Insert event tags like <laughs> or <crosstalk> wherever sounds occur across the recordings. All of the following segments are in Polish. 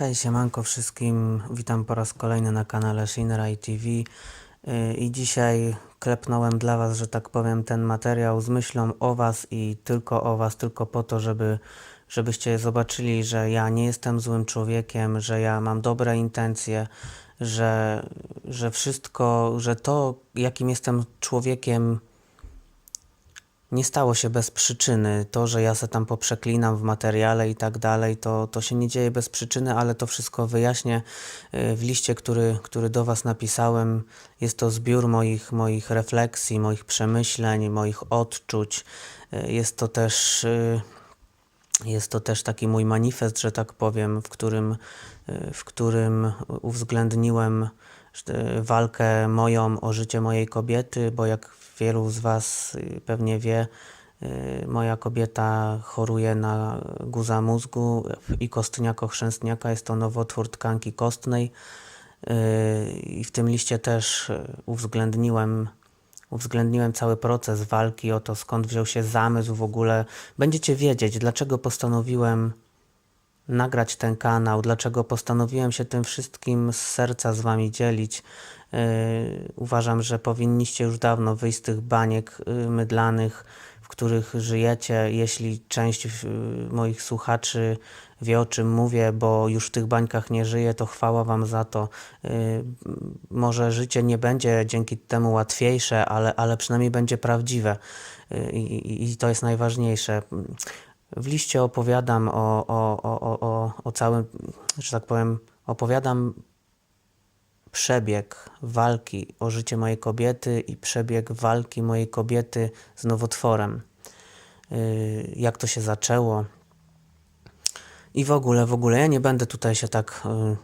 Hej, siemanko wszystkim. Witam po raz kolejny na kanale Shinrai TV. Yy, I dzisiaj klepnąłem dla Was, że tak powiem, ten materiał z myślą o Was i tylko o Was, tylko po to, żeby, żebyście zobaczyli, że ja nie jestem złym człowiekiem, że ja mam dobre intencje, że, że wszystko, że to, jakim jestem człowiekiem, nie stało się bez przyczyny. To, że ja se tam poprzeklinam w materiale i tak dalej, to, to się nie dzieje bez przyczyny, ale to wszystko wyjaśnię y, w liście, który, który do Was napisałem. Jest to zbiór moich, moich refleksji, moich przemyśleń, moich odczuć. Y, Jest to też. y, jest to też taki mój manifest, że tak powiem, w którym, w którym uwzględniłem walkę moją o życie mojej kobiety, bo jak wielu z Was y, pewnie wie, y, moja kobieta choruje na guza mózgu i kostniako-chrzęstniaka. Jest to nowotwór tkanki kostnej. Y, I w tym liście też y, uwzględniłem uwzględniłem cały proces walki o to, skąd wziął się zamysł w ogóle. Będziecie wiedzieć, dlaczego postanowiłem nagrać ten kanał, dlaczego postanowiłem się tym wszystkim z serca z Wami dzielić. Yy, uważam, że powinniście już dawno wyjść z tych baniek yy, mydlanych, w których żyjecie. Jeśli część yy, moich słuchaczy wie o czym mówię, bo już w tych bańkach nie żyje, to chwała Wam za to. Może życie nie będzie dzięki temu łatwiejsze, ale, ale przynajmniej będzie prawdziwe i, i to jest najważniejsze. W liście opowiadam o, o, o, o, o, całym, że tak powiem, opowiadam przebieg walki o życie mojej kobiety i przebieg walki mojej kobiety z nowotworem. Yy, Jak to się zaczęło. I w ogóle, w ogóle, ja nie będę tutaj się tak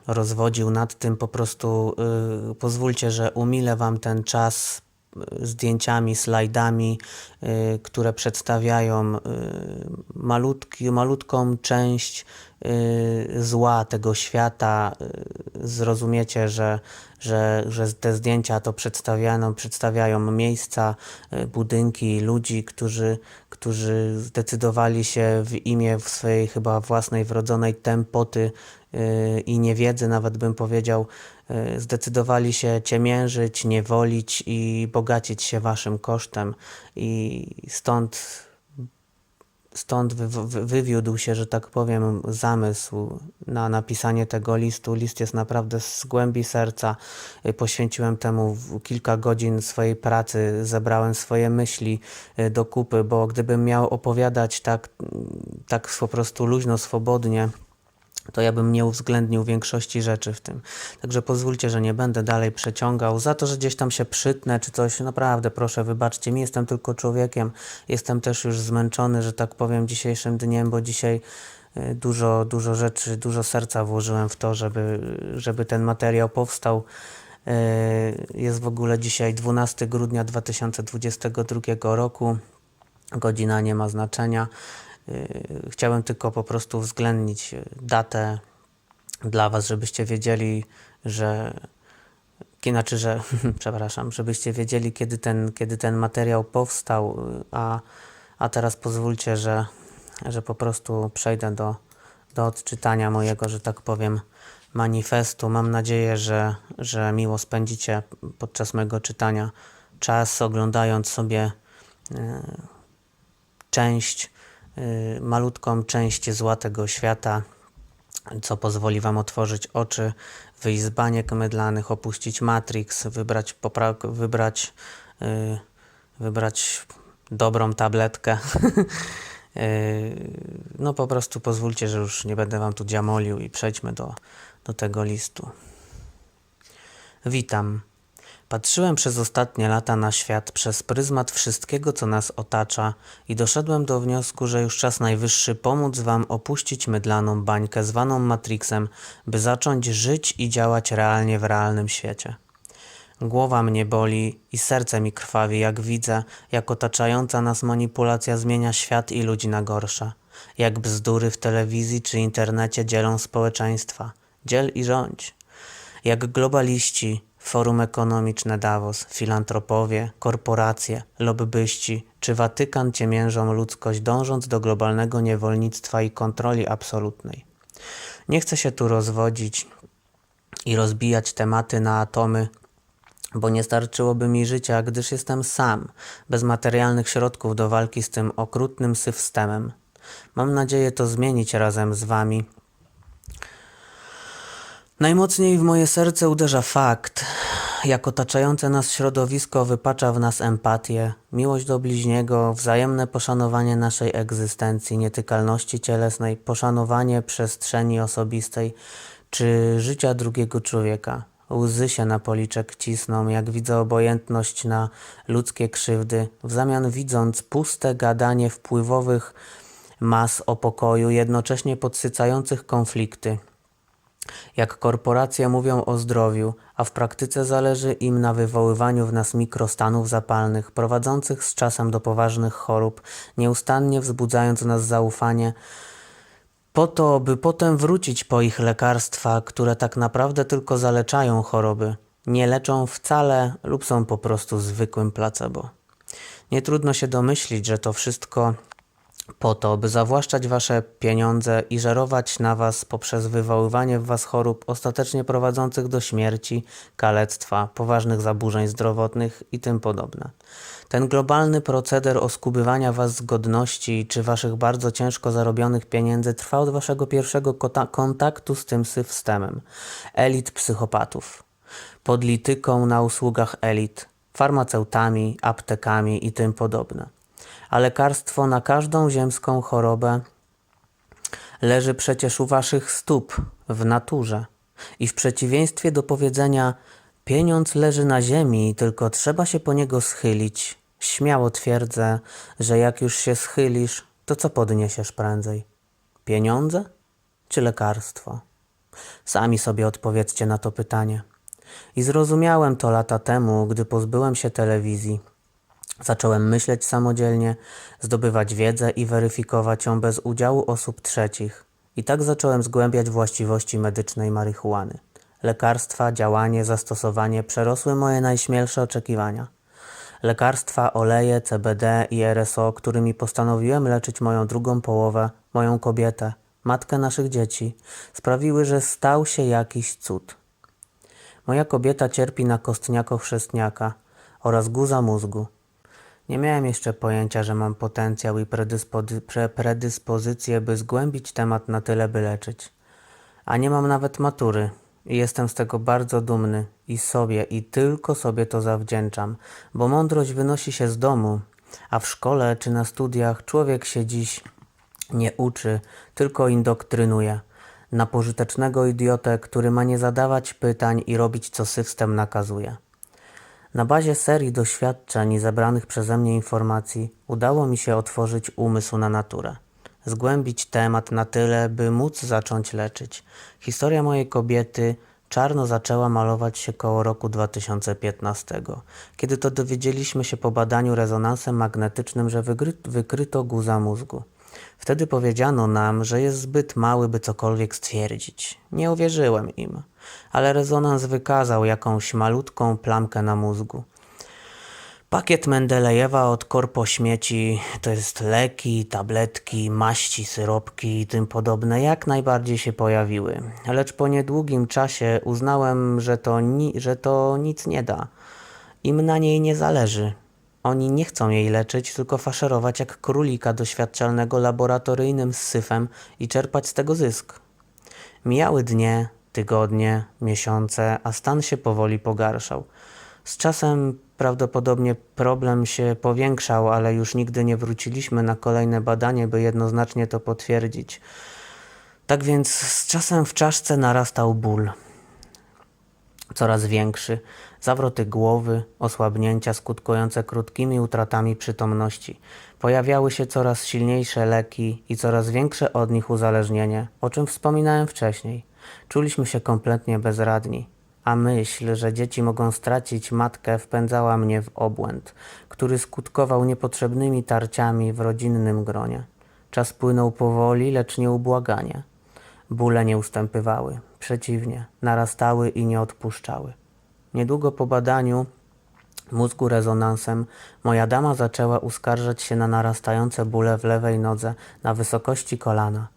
y, rozwodził nad tym, po prostu y, pozwólcie, że umilę Wam ten czas y, zdjęciami, slajdami, y, które przedstawiają y, malutki, malutką część y, zła tego świata. Zrozumiecie, że, że, że te zdjęcia to przedstawiają, przedstawiają miejsca, budynki, ludzi, którzy, którzy zdecydowali się w imię w swojej chyba własnej wrodzonej tempoty i niewiedzy, nawet bym powiedział, zdecydowali się ciemiężyć, niewolić i bogacić się waszym kosztem. I stąd stąd wy, wy, wywiódł się, że tak powiem, zamysł na napisanie tego listu. List jest naprawdę z głębi serca. Y, Poświęciłem temu kilka godzin swojej pracy, zebrałem swoje myśli y, do kupy, bo gdybym miał opowiadać tak, tak po prostu luźno, swobodnie, to ja bym nie uwzględnił większości rzeczy w tym. Także pozwólcie, że nie będę dalej przeciągał. Za to, że gdzieś tam się przytnę czy coś, naprawdę proszę, wybaczcie mi, jestem tylko człowiekiem. Jestem też już zmęczony, że tak powiem, dzisiejszym dniem, bo dzisiaj y, dużo, dużo rzeczy, dużo serca włożyłem w to, żeby, żeby ten materiał powstał. Y, Jest w ogóle dzisiaj 12 grudnia 2022 roku. Godzina nie ma znaczenia. Yy, Chciałem tylko po prostu uwzględnić yy, datę dla Was, żebyście wiedzieli, że. Znaczy, że. <laughs> Przepraszam, żebyście wiedzieli, kiedy ten, kiedy ten materiał powstał. yy, A, a teraz pozwólcie, że, że po prostu przejdę do, do odczytania mojego, że tak powiem, manifestu. Mam nadzieję, że, że miło spędzicie podczas mojego czytania czas, oglądając sobie część, y, malutką część zła tego świata, co pozwoli Wam otworzyć oczy, wyjść z baniek mydlanych, opuścić Matrix, wybrać, popra- wybrać, y, wybrać dobrą tabletkę. <laughs> Y, no po prostu pozwólcie, że już nie będę Wam tu dziamolił i przejdźmy do, do tego listu. Witam. Patrzyłem przez ostatnie lata na świat przez pryzmat wszystkiego, co nas otacza i doszedłem do wniosku, że już czas najwyższy pomóc Wam opuścić mydlaną bańkę zwaną Matrixem, by zacząć żyć i działać realnie w realnym świecie. Głowa mnie boli i serce mi krwawi, jak widzę, jak otaczająca nas manipulacja zmienia świat i ludzi na gorsze. Jak bzdury w telewizji czy internecie dzielą społeczeństwa. Dziel i rządź. Jak globaliści, Forum Ekonomiczne Davos, filantropowie, korporacje, lobbyści czy Watykan ciemiężą ludzkość dążąc do globalnego niewolnictwa i kontroli absolutnej. Nie chcę się tu rozwodzić i rozbijać tematy na atomy, bo nie starczyłoby mi życia, gdyż jestem sam, bez materialnych środków do walki z tym okrutnym systemem. Mam nadzieję to zmienić razem z wami. Najmocniej w moje serce uderza fakt, jak otaczające nas środowisko wypacza w nas empatię, miłość do bliźniego, wzajemne poszanowanie naszej egzystencji, nietykalności cielesnej, poszanowanie przestrzeni osobistej czy życia drugiego człowieka. Łzy się na policzek cisną, jak widzę obojętność na ludzkie krzywdy, w zamian widząc puste gadanie wpływowych mas o pokoju, jednocześnie podsycających konflikty. Jak korporacje mówią o zdrowiu, a w praktyce zależy im na wywoływaniu w nas mikrostanów zapalnych, prowadzących z czasem do poważnych chorób, nieustannie wzbudzając nas zaufanie, po to, by potem wrócić po ich lekarstwa, które tak naprawdę tylko zaleczają choroby, nie leczą wcale lub są po prostu zwykłym placebo. Nie trudno się domyślić, że to wszystko po to, by zawłaszczać wasze pieniądze i żerować na was poprzez wywoływanie w was chorób ostatecznie prowadzących do śmierci, kalectwa, poważnych zaburzeń zdrowotnych i tym podobne. Ten globalny proceder oskubywania was z godności czy waszych bardzo ciężko zarobionych pieniędzy trwa od waszego pierwszego kontaktu z tym systemem. Elit psychopatów. Pod lityką na usługach elit, farmaceutami, aptekami i tym podobne a lekarstwo na każdą ziemską chorobę leży przecież u waszych stóp, w naturze. I w przeciwieństwie do powiedzenia pieniądz leży na ziemi, tylko trzeba się po niego schylić, śmiało twierdzę, że jak już się schylisz, to co podniesiesz prędzej? Pieniądze czy lekarstwo? Sami sobie odpowiedzcie na to pytanie. I zrozumiałem to lata temu, gdy pozbyłem się telewizji. Zacząłem myśleć samodzielnie, zdobywać wiedzę i weryfikować ją bez udziału osób trzecich. I tak zacząłem zgłębiać właściwości medycznej marihuany. Lekarstwa, działanie, zastosowanie przerosły moje najśmielsze oczekiwania. Lekarstwa, oleje, CBD i RSO, którymi postanowiłem leczyć moją drugą połowę, moją kobietę, matkę naszych dzieci, sprawiły, że stał się jakiś cud. Moja kobieta cierpi na kostniako chrzestniaka oraz guza mózgu. Nie miałem jeszcze pojęcia, że mam potencjał i predyspozy- pre- predyspozycję, by zgłębić temat na tyle, by leczyć. A nie mam nawet matury i jestem z tego bardzo dumny i sobie i tylko sobie to zawdzięczam, bo mądrość wynosi się z domu, a w szkole czy na studiach człowiek się dziś nie uczy, tylko indoktrynuje. Na pożytecznego idiotę, który ma nie zadawać pytań i robić co system nakazuje. Na bazie serii doświadczeń i zebranych przeze mnie informacji udało mi się otworzyć umysł na naturę. Zgłębić temat na tyle, by móc zacząć leczyć. Historia mojej kobiety czarno zaczęła malować się koło roku 2015, kiedy to dowiedzieliśmy się po badaniu rezonansem magnetycznym, że wykryto guza mózgu. Wtedy powiedziano nam, że jest zbyt mały, by cokolwiek stwierdzić. Nie uwierzyłem im, ale rezonans wykazał jakąś malutką plamkę na mózgu. Pakiet Mendelejewa od korpo śmieci to jest leki, tabletki, maści, syropki i tym podobne jak najbardziej się pojawiły. Lecz po niedługim czasie uznałem, że to, że to nic nie da. Im na niej nie zależy. Oni nie chcą jej leczyć, tylko faszerować jak królika doświadczalnego laboratoryjnym syfem i czerpać z tego zysk. Mijały dnie, tygodnie, miesiące, a stan się powoli pogarszał. Z czasem prawdopodobnie problem się powiększał, ale już nigdy nie wróciliśmy na kolejne badanie, by jednoznacznie to potwierdzić. Tak więc z czasem w czaszce narastał ból coraz większy, zawroty głowy, osłabnięcia skutkujące krótkimi utratami przytomności. Pojawiały się coraz silniejsze leki i coraz większe od nich uzależnienie, o czym wspominałem wcześniej. Czuliśmy się kompletnie bezradni, a myśl, że dzieci mogą stracić matkę, wpędzała mnie w obłęd, który skutkował niepotrzebnymi tarciami w rodzinnym gronie. Czas płynął powoli, lecz nieubłaganie. Bóle nie ustępywały, przeciwnie, narastały i nie odpuszczały. Niedługo po badaniu mózgu rezonansem moja dama zaczęła uskarżać się na narastające bóle w lewej nodze na wysokości kolana.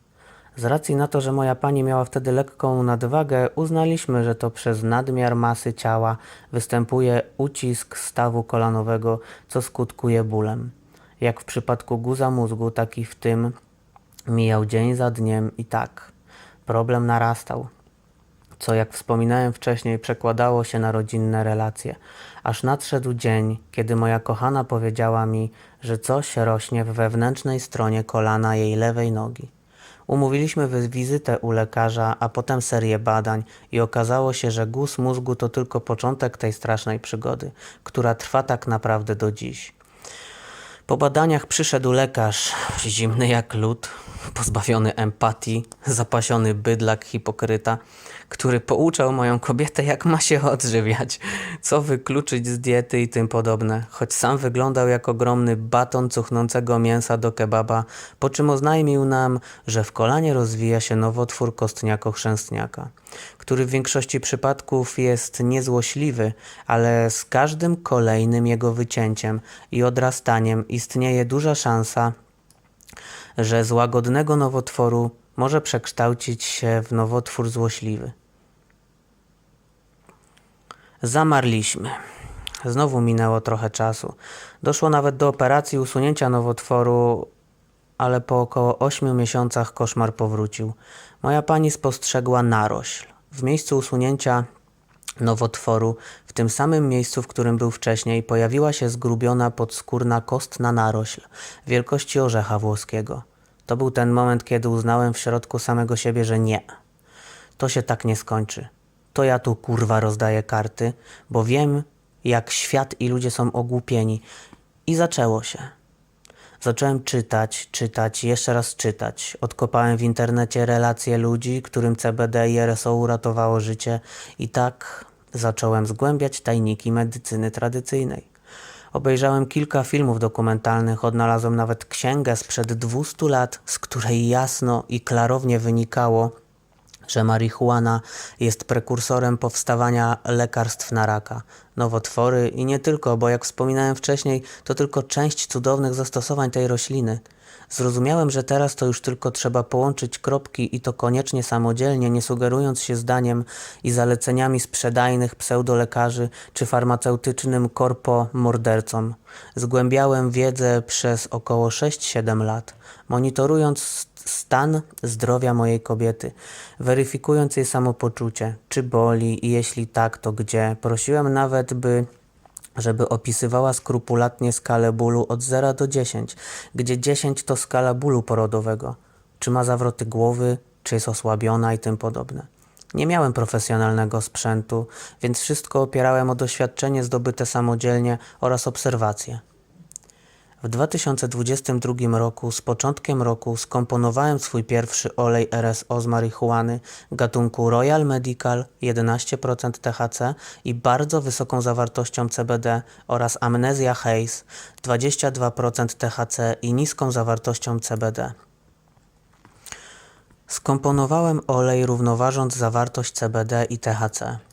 Z racji na to, że moja pani miała wtedy lekką nadwagę, uznaliśmy, że to przez nadmiar masy ciała występuje ucisk stawu kolanowego, co skutkuje bólem. Jak w przypadku guza mózgu, tak i w tym mijał dzień za dniem i tak. Problem narastał co jak wspominałem wcześniej przekładało się na rodzinne relacje. Aż nadszedł dzień, kiedy moja kochana powiedziała mi, że coś rośnie w wewnętrznej stronie kolana jej lewej nogi. Umówiliśmy wizytę u lekarza, a potem serię badań i okazało się, że guz mózgu to tylko początek tej strasznej przygody, która trwa tak naprawdę do dziś. Po badaniach przyszedł lekarz, zimny jak lód, pozbawiony empatii, zapasiony bydlak hipokryta, który pouczał moją kobietę, jak ma się odżywiać, co wykluczyć z diety i tym podobne, choć sam wyglądał jak ogromny baton cuchnącego mięsa do kebaba, po czym oznajmił nam, że w kolanie rozwija się nowotwór kostniako-chrzęstniaka, który w większości przypadków jest niezłośliwy, ale z każdym kolejnym jego wycięciem i odrastaniem istnieje duża szansa, że z łagodnego nowotworu może przekształcić się w nowotwór złośliwy. Zamarliśmy. Znowu minęło trochę czasu. Doszło nawet do operacji usunięcia nowotworu, ale po około 8 miesiącach koszmar powrócił. Moja pani spostrzegła narośl. W miejscu usunięcia nowotworu, w tym samym miejscu, w którym był wcześniej, pojawiła się zgrubiona podskórna kostna narośl wielkości orzecha włoskiego. To był ten moment, kiedy uznałem w środku samego siebie, że nie. To się tak nie skończy. To ja tu kurwa rozdaję karty, bo wiem, jak świat i ludzie są ogłupieni. I zaczęło się. Zacząłem czytać, czytać, jeszcze raz czytać. Odkopałem w internecie relacje ludzi, którym CBD i RSO uratowało życie, i tak zacząłem zgłębiać tajniki medycyny tradycyjnej. Obejrzałem kilka filmów dokumentalnych, odnalazłem nawet księgę sprzed 200 lat, z której jasno i klarownie wynikało, że marihuana jest prekursorem powstawania lekarstw na raka, nowotwory i nie tylko, bo jak wspominałem wcześniej, to tylko część cudownych zastosowań tej rośliny. Zrozumiałem, że teraz to już tylko trzeba połączyć kropki i to koniecznie samodzielnie, nie sugerując się zdaniem i zaleceniami sprzedajnych pseudolekarzy czy farmaceutycznym korpo mordercom. Zgłębiałem wiedzę przez około 6-7 lat, monitorując stan zdrowia mojej kobiety, weryfikując jej samopoczucie, czy boli i jeśli tak, to gdzie. Prosiłem nawet, by żeby opisywała skrupulatnie skalę bólu od 0 do 10, gdzie 10 to skala bólu porodowego, czy ma zawroty głowy, czy jest osłabiona i tym podobne. Nie miałem profesjonalnego sprzętu, więc wszystko opierałem o doświadczenie zdobyte samodzielnie oraz obserwacje. W 2022 roku, z początkiem roku, skomponowałem swój pierwszy olej RSO z marihuany gatunku Royal Medical 11% THC i bardzo wysoką zawartością CBD oraz Amnesia Haze 22% THC i niską zawartością CBD. Skomponowałem olej równoważąc zawartość CBD i THC.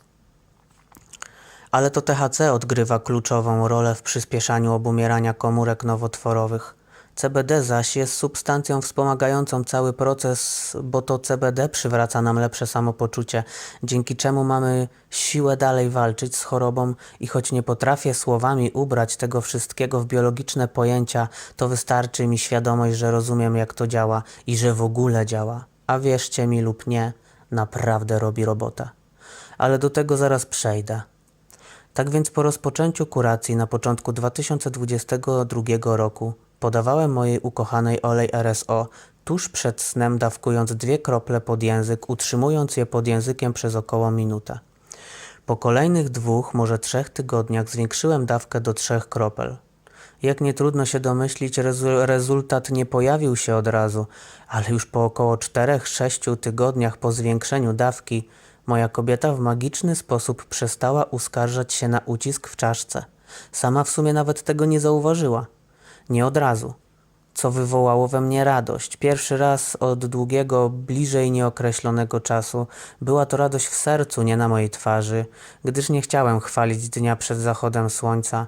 Ale to THC odgrywa kluczową rolę w przyspieszaniu obumierania komórek nowotworowych. CBD zaś jest substancją wspomagającą cały proces, bo to CBD przywraca nam lepsze samopoczucie, dzięki czemu mamy siłę dalej walczyć z chorobą i choć nie potrafię słowami ubrać tego wszystkiego w biologiczne pojęcia, to wystarczy mi świadomość, że rozumiem jak to działa i że w ogóle działa. A wierzcie mi lub nie, naprawdę robi robotę. Ale do tego zaraz przejdę. Tak więc po rozpoczęciu kuracji na początku 2022 roku podawałem mojej ukochanej olej RSO tuż przed snem dawkując dwie krople pod język, utrzymując je pod językiem przez około minutę. Po kolejnych dwóch, może trzech tygodniach zwiększyłem dawkę do trzech kropel. Jak nie trudno się domyślić, rezu- rezultat nie pojawił się od razu, ale już po około 4-6 tygodniach po zwiększeniu dawki moja kobieta w magiczny sposób przestała uskarżać się na ucisk w czaszce. Sama w sumie nawet tego nie zauważyła. Nie od razu. Co wywołało we mnie radość. Pierwszy raz od długiego, bliżej nieokreślonego czasu była to radość w sercu, nie na mojej twarzy, gdyż nie chciałem chwalić dnia przed zachodem słońca.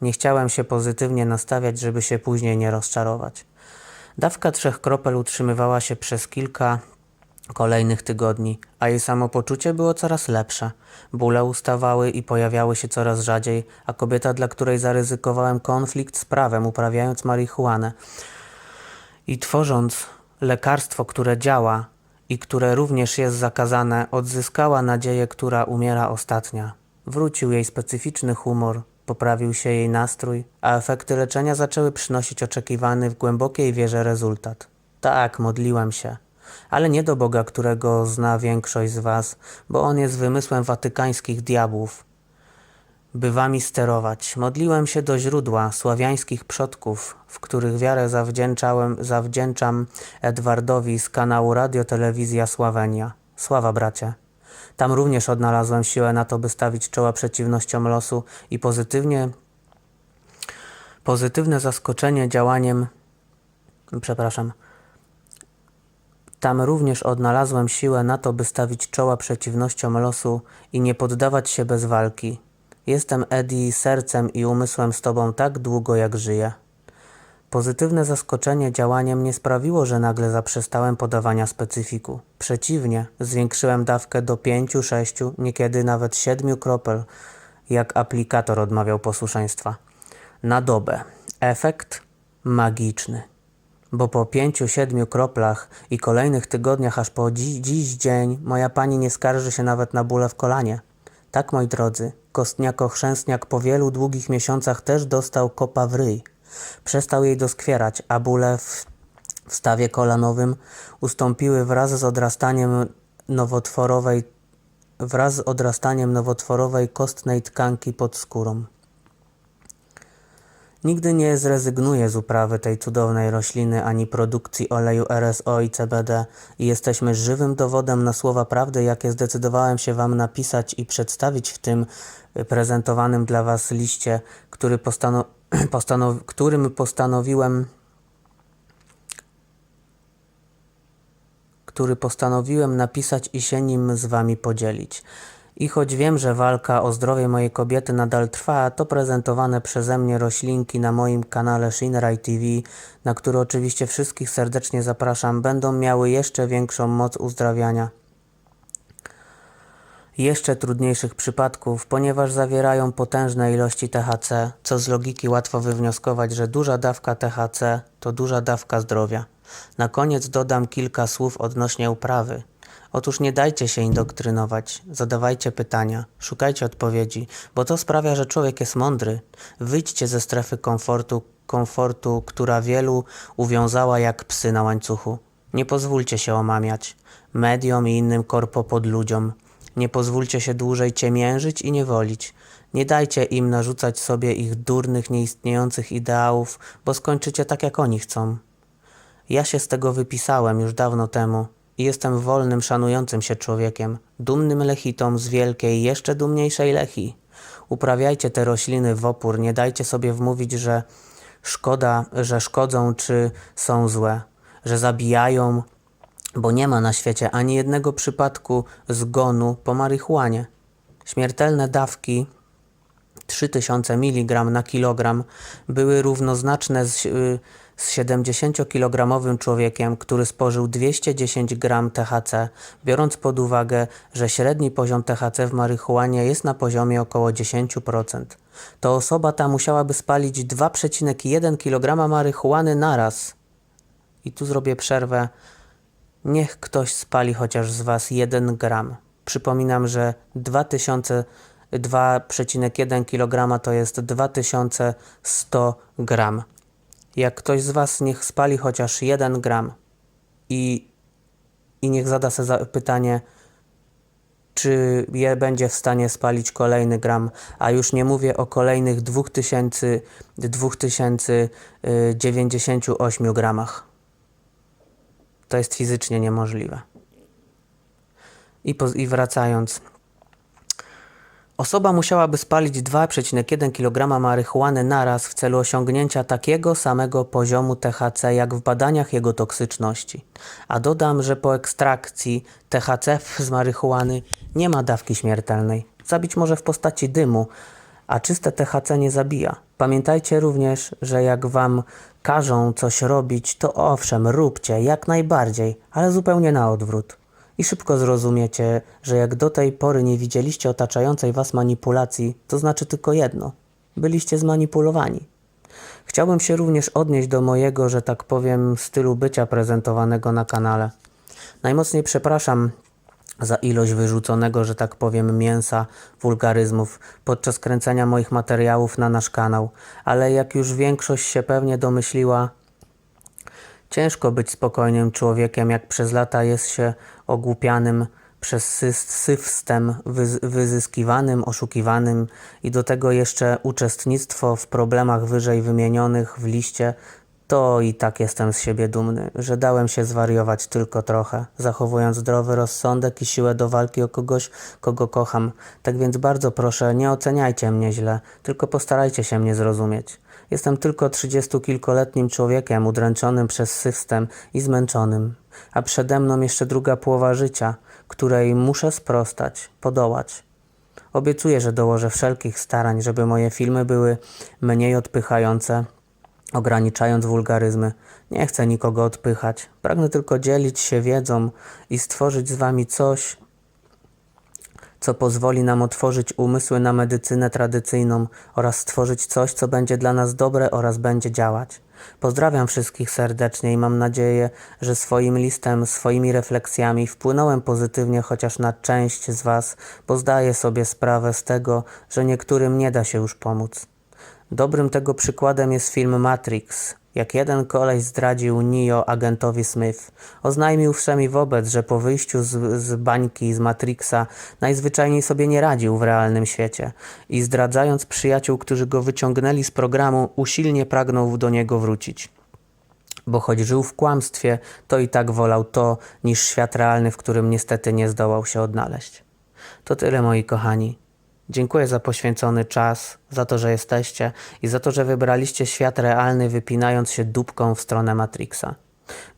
Nie chciałem się pozytywnie nastawiać, żeby się później nie rozczarować. Dawka trzech kropel utrzymywała się przez kilka, kolejnych tygodni, a jej samopoczucie było coraz lepsze. Bóle ustawały i pojawiały się coraz rzadziej, a kobieta, dla której zaryzykowałem konflikt z prawem, uprawiając marihuanę i tworząc lekarstwo, które działa i które również jest zakazane, odzyskała nadzieję, która umiera ostatnia. Wrócił jej specyficzny humor, poprawił się jej nastrój, a efekty leczenia zaczęły przynosić oczekiwany w głębokiej wierze rezultat. Tak, modliłem się, ale nie do Boga, którego zna większość z Was, bo on jest wymysłem watykańskich diabłów, by wami sterować. Modliłem się do źródła sławiańskich przodków, w których wiarę zawdzięczałem, zawdzięczam Edwardowi z kanału Radio Telewizja Sławenia. Sława bracie. Tam również odnalazłem siłę na to, by stawić czoła przeciwnościom losu i pozytywnie, pozytywne zaskoczenie działaniem, przepraszam, tam również odnalazłem siłę na to, by stawić czoła przeciwnościom losu i nie poddawać się bez walki. Jestem Eddie sercem i umysłem z Tobą tak długo, jak żyję. Pozytywne zaskoczenie działaniem nie sprawiło, że nagle zaprzestałem podawania specyfiku. Przeciwnie, zwiększyłem dawkę do pięciu, sześciu, niekiedy nawet siedmiu kropel, jak aplikator odmawiał posłuszeństwa. Na dobę. Efekt magiczny bo po pięciu, siedmiu kroplach i kolejnych tygodniach, aż po dzi dziś dzień, moja pani nie skarży się nawet na bóle w kolanie. Tak, moi drodzy, Kostniako-chrzęsniak po wielu długich miesiącach też dostał kopa w ryj. Przestał jej doskwierać, a bóle w, w stawie kolanowym ustąpiły wraz z odrastaniem nowotworowej wraz z odrastaniem nowotworowej kostnej tkanki pod skórą. Nigdy nie zrezygnuję z uprawy tej cudownej rośliny ani produkcji oleju RSO i CBD i jesteśmy żywym dowodem na słowa prawdy, jakie zdecydowałem się Wam napisać i przedstawić w tym y, prezentowanym dla Was liście, który postano <clears throat> postanow którym postanowiłem który postanowiłem napisać i się nim z Wami podzielić. I choć wiem, że walka o zdrowie mojej kobiety nadal trwa, to prezentowane przeze mnie roślinki na moim kanale Shinrai TV, na który oczywiście wszystkich serdecznie zapraszam, będą miały jeszcze większą moc uzdrawiania jeszcze trudniejszych przypadków, ponieważ zawierają potężne ilości THC, co z logiki łatwo wywnioskować, że duża dawka THC to duża dawka zdrowia. Na koniec dodam kilka słów odnośnie uprawy. Otóż nie dajcie się indoktrynować, zadawajcie pytania, szukajcie odpowiedzi, bo to sprawia, że człowiek jest mądry. Wyjdźcie ze strefy komfortu, komfortu, która wielu uwiązała jak psy na łańcuchu. Nie pozwólcie się omamiać mediom i innym korpopodludziom. Nie pozwólcie się dłużej ciemiężyć i niewolić. Nie dajcie im narzucać sobie ich durnych, nieistniejących ideałów, bo skończycie tak, jak oni chcą. Ja się z tego wypisałem już dawno temu i jestem wolnym, szanującym się człowiekiem, dumnym lechitą z wielkiej, jeszcze dumniejszej lechi. Uprawiajcie te rośliny w opór, nie dajcie sobie wmówić, że szkoda, że szkodzą czy są złe, że zabijają, bo nie ma na świecie ani jednego przypadku zgonu po marihuanie. Śmiertelne dawki 3000 mg na kilogram były równoznaczne z, y, z 70-kilogramowym człowiekiem, który spożył 210 g THC, biorąc pod uwagę, że średni poziom THC w marihuanie jest na poziomie około 10%. To osoba ta musiałaby spalić 2,1 kg marihuany naraz. I tu zrobię przerwę. Niech ktoś spali chociaż z Was 1 gram. Przypominam, że 2000 2,1 kg to jest 2100 gram. Jak ktoś z Was niech spali chociaż 1 gram i, i niech zada sobie pytanie, czy je będzie w stanie spalić kolejny gram, a już nie mówię o kolejnych 2000, 2098 gramach. To jest fizycznie niemożliwe. I, po, i wracając, Osoba musiałaby spalić 2,1 kg marihuany naraz w celu osiągnięcia takiego samego poziomu THC jak w badaniach jego toksyczności. A dodam, że po ekstrakcji THC z marihuany nie ma dawki śmiertelnej. Zabić może w postaci dymu, a czyste THC nie zabija. Pamiętajcie również, że jak wam każą coś robić, to owszem, róbcie jak najbardziej, ale zupełnie na odwrót. I szybko zrozumiecie, że jak do tej pory nie widzieliście otaczającej was manipulacji, to znaczy tylko jedno: byliście zmanipulowani. Chciałbym się również odnieść do mojego, że tak powiem, stylu bycia prezentowanego na kanale. Najmocniej przepraszam za ilość wyrzuconego, że tak powiem, mięsa, wulgaryzmów podczas kręcenia moich materiałów na nasz kanał, ale jak już większość się pewnie domyśliła, ciężko być spokojnym człowiekiem, jak przez lata jest się ogłupianym przez sys- system wyz- wyzyskiwanym, oszukiwanym i do tego jeszcze uczestnictwo w problemach wyżej wymienionych w liście, to i tak jestem z siebie dumny, że dałem się zwariować tylko trochę, zachowując zdrowy rozsądek i siłę do walki o kogoś, kogo kocham. Tak więc bardzo proszę, nie oceniajcie mnie źle, tylko postarajcie się mnie zrozumieć. Jestem tylko trzydziestokilkoletnim człowiekiem udręczonym przez system i zmęczonym, a przede mną jeszcze druga połowa życia, której muszę sprostać, podołać. Obiecuję, że dołożę wszelkich starań, żeby moje filmy były mniej odpychające, ograniczając wulgaryzmy. Nie chcę nikogo odpychać. Pragnę tylko dzielić się wiedzą i stworzyć z wami coś, co pozwoli nam otworzyć umysły na medycynę tradycyjną oraz stworzyć coś, co będzie dla nas dobre oraz będzie działać. Pozdrawiam wszystkich serdecznie i mam nadzieję, że swoim listem, swoimi refleksjami wpłynąłem pozytywnie chociaż na część z Was, bo zdaję sobie sprawę z tego, że niektórym nie da się już pomóc. Dobrym tego przykładem jest film Matrix. Jak jeden koleś zdradził Neo agentowi Smith, oznajmił wszemi wobec, że po wyjściu z, z bańki z Matrixa najzwyczajniej sobie nie radził w realnym świecie i zdradzając przyjaciół, którzy go wyciągnęli z programu, usilnie pragnął do niego wrócić. Bo choć żył w kłamstwie, to i tak wolał to niż świat realny, w którym niestety nie zdołał się odnaleźć. To tyle, moi kochani. Dziękuję za poświęcony czas, za to, że jesteście i za to, że wybraliście świat realny, wypinając się dupką w stronę Matrixa.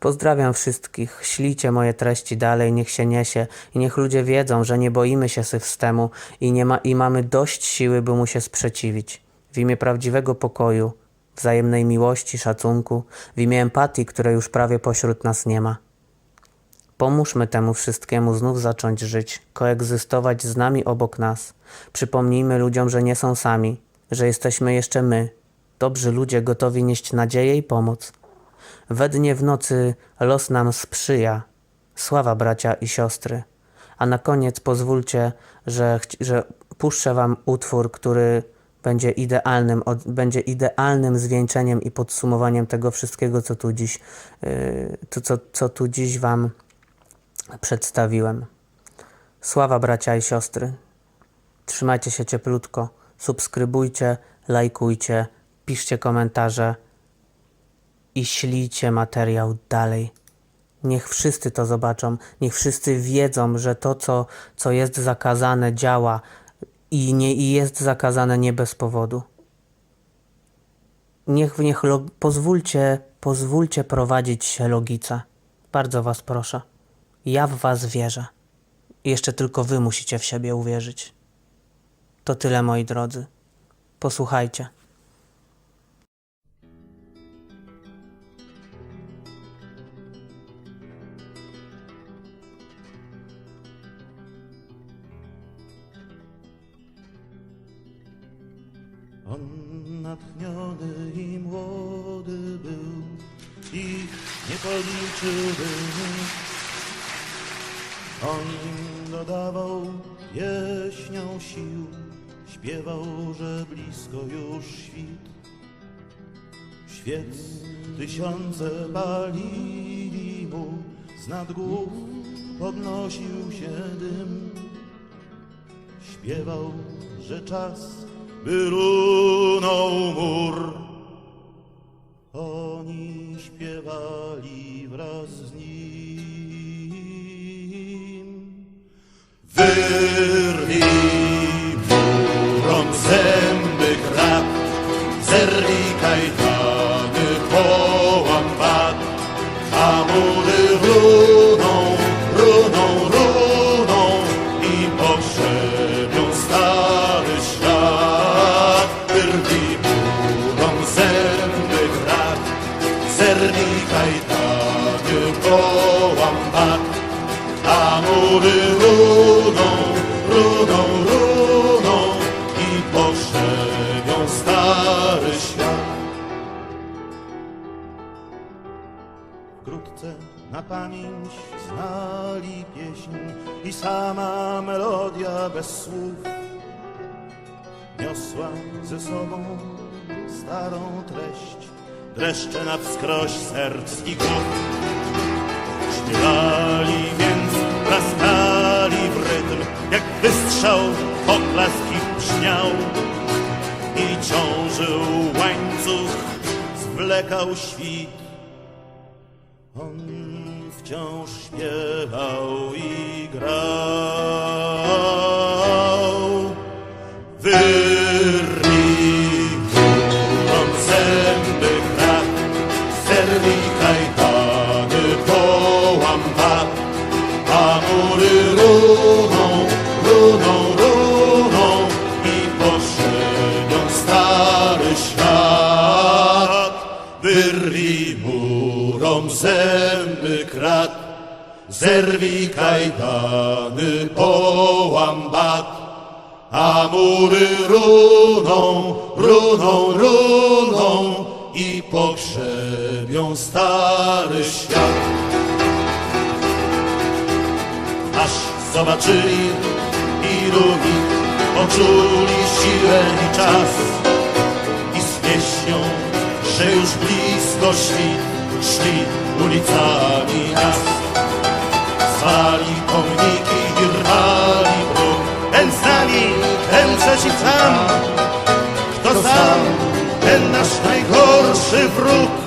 Pozdrawiam wszystkich, ślijcie moje treści dalej, niech się niesie i niech ludzie wiedzą, że nie boimy się systemu i, nie ma, i mamy dość siły, by mu się sprzeciwić. W imię prawdziwego pokoju, wzajemnej miłości, szacunku, w imię empatii, której już prawie pośród nas nie ma. Pomóżmy temu wszystkiemu znów zacząć żyć, koegzystować z nami obok nas. Przypomnijmy ludziom, że nie są sami, że jesteśmy jeszcze my, dobrzy ludzie gotowi nieść nadzieję i pomoc. We dnie w nocy los nam sprzyja. Sława bracia i siostry. A na koniec pozwólcie, że, że puszczę wam utwór, który będzie idealnym, od, będzie idealnym zwieńczeniem i podsumowaniem tego wszystkiego, co tu dziś, yy, to, co, co tu dziś wam przedstawiłem. Sława bracia i siostry. Trzymajcie się cieplutko, subskrybujcie, lajkujcie, piszcie komentarze i ślijcie materiał dalej. Niech wszyscy to zobaczą, niech wszyscy wiedzą, że to, co, co jest zakazane, działa i, nie, i jest zakazane nie bez powodu. Niech, niech pozwólcie, pozwólcie prowadzić się logice. Bardzo was proszę. Ja w was wierzę. Jeszcze tylko wy musicie w siebie uwierzyć. To tyle, moi drodzy. Posłuchajcie. On natchniony i młody był i nie policzyłby On im dodawał pieśnią sił, śpiewał, że blisko już świt. Świec tysiące palili mu, z głów podnosił się dym. Śpiewał, że czas by runął mur. I sama melodia bez słów niosła ze sobą starą treść, dreszcze na wskroś serc i głów. Śpiewali więc, klaskali w rytm, jak wystrzał poklask ich brzmiał i ciążył łańcuch, zwlekał świt. On wciąż śpiewał Wyrwij murom zęby krat, zerwij kajdany, połam bat, a mury runą, runą, runą i pogrzebią stary świat. Aż zobaczyli ilu ich poczuli siłę i czas i z pieśnią, że już blisko świt, szli ulicami miast. Zwali pomniki i rwali bruk, ten z nami, ten przeciw nam, kto sam, ten nasz najgorszy wróg.